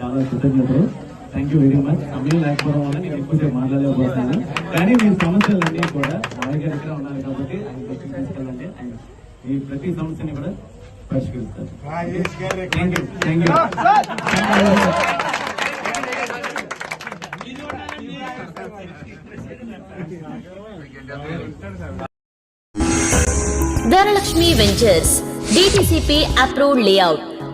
Thank you very much సమయం లేకపోవడం వల్ల నేను ఎక్కువసేపు మాట్లాడలేకపోతున్నాను. కానీ మీ సమస్యలన్నీ కూడా ఇక్కడ ఉన్నారు కాబట్టి ఆయన దృష్టికి తీసుకెళ్ళండి ఆయన ఈ ప్రతి సమస్యని కూడా పరిష్కరిస్తారు. Rajesh garu thank you thank you Dhanalakshmi ventures DTCP approved layout